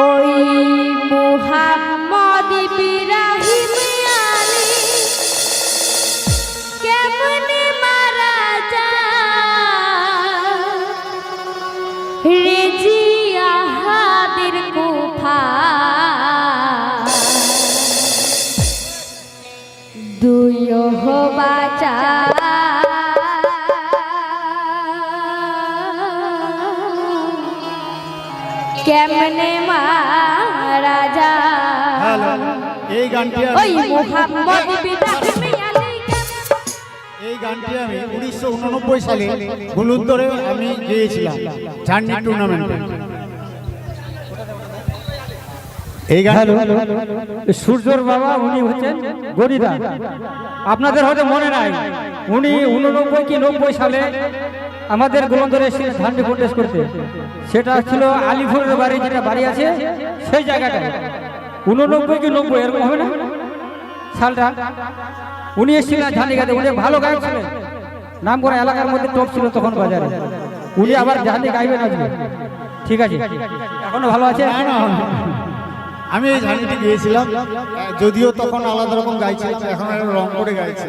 ওই মুহাম্মদ কেমনে মারা এই গানটি ওই আমি মুহাম্মদ এই গানটি আমি উনিশশো উননব্বই সালে হলুদ ধরে আমি গিয়েছিলাম ঝান্ডি টুর্নামেন্টে এই গান সূর্যর বাবা উনি হচ্ছেন গরিদা আপনাদের হয়তো মনে নাই উনি উননব্বই কি নব্বই সালে আমাদের গোলন্দরে এসেছিলেন ধান্ডি কন্টেস্ট করতে। সেটা ছিল আলিপুরের বাড়ি, যেটা বাড়ি আছে, সেই জায়গাটায়। উননব্বই কি নব্বই, এরকম হবে না? সালটা। উনি এসেছিলেন ঝান্ডি গাতে উনি ভালো গায়ক ছিলেন। নাম করা এলাকার মধ্যে টপ ছিল তখন বাজারে। উনি আবার ঝান্ডি গাইবেন আজকে। ঠিক আছে? এখনও ভালো আছে? আমি এই ঝান্ডিতে গিয়েছিলাম। যদিও তখন আলাদা রকম গাইছিলাম, এখন রং করে গাইছে।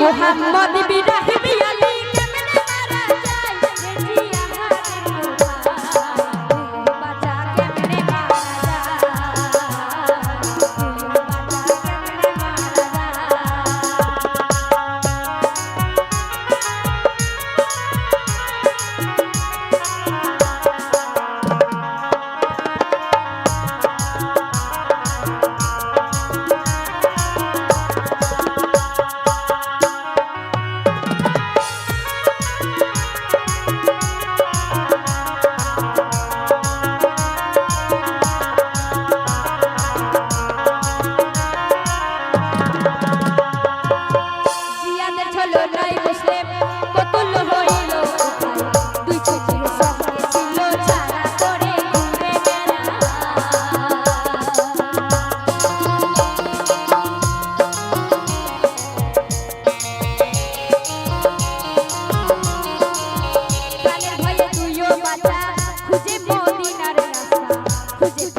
মোহাম্মদ বিরাহিম तुझे